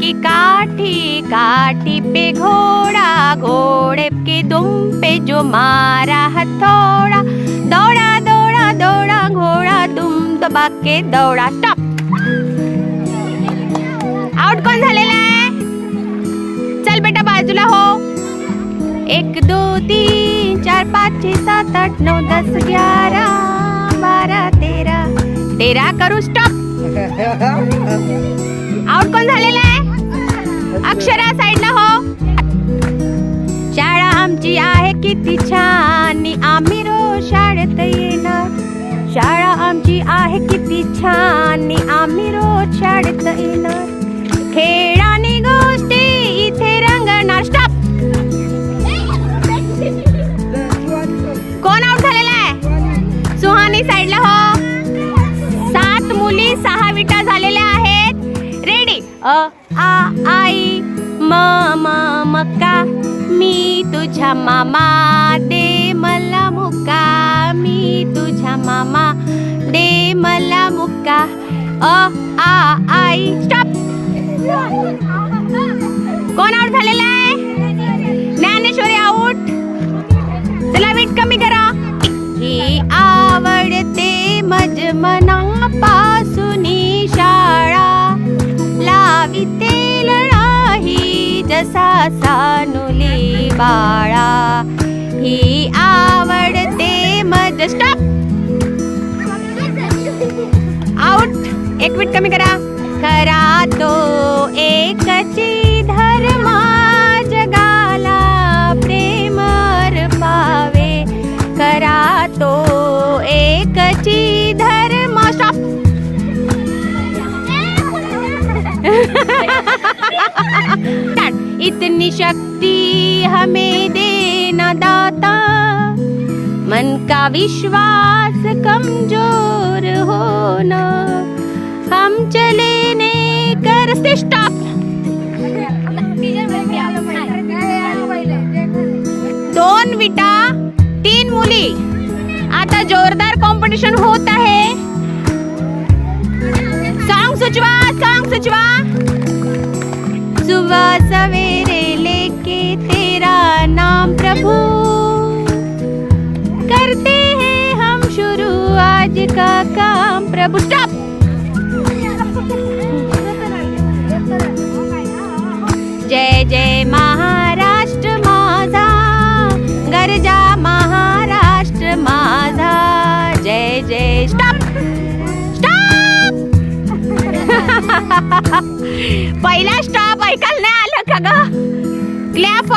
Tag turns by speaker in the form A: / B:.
A: की काठी काठी पे घोड़ा, घोड़े के दुम पे जो मारा हथौड़ा दौड़ा दौड़ा दौड़ा, घोड़ा, दुम दबा के दौड़ा। स्टॉप आउट कोण झालेला आहे चल बेटा, बाजूला हो। एक, दो, तीन, चार, पाच, छः, सात, आठ, नौ, दस, ग्यारह बारा तेरा तेरा करू स्टॉप आम्ही रोज शाळेत येणार. खेळाने गोष्टी इथे रंगणार. स्टॉप कोण आउट झालेला आहे? सुहानी साईडला हो. सात मुली सहा विटा झालेल्या आहेत. रेडी अ आ आई म म मका मी तुझ्या मामा दे मला मुक्का. मी तुझ्या मामा दे मला मुक्का. अ आ आई. स्टॉप कोण आउट झालेला आहे? ज्ञानेश्वरी आउट चला वेट कमी करा. ही आवडते मज मनापासून शाळा. लाविते लढाही जसा सानुली बाळ. तो एकची धर्मा जगाला प्रेमर पावे। करा तो एकची धर्म स्टॉप इतनी शक्ति हमें देना दाता। मन का विश्वास कमज़ोर कॉम्पिटिशन होता है। सांग सुचवा सांग सुचवा। सुबह सवेरे लेके तेरा नाम प्रभु। करते हैं हम शुरू आज का काम प्रभु। स्टॉप पहिला स्टॉप ऐकायला नाही आलं का ग? क्लॅप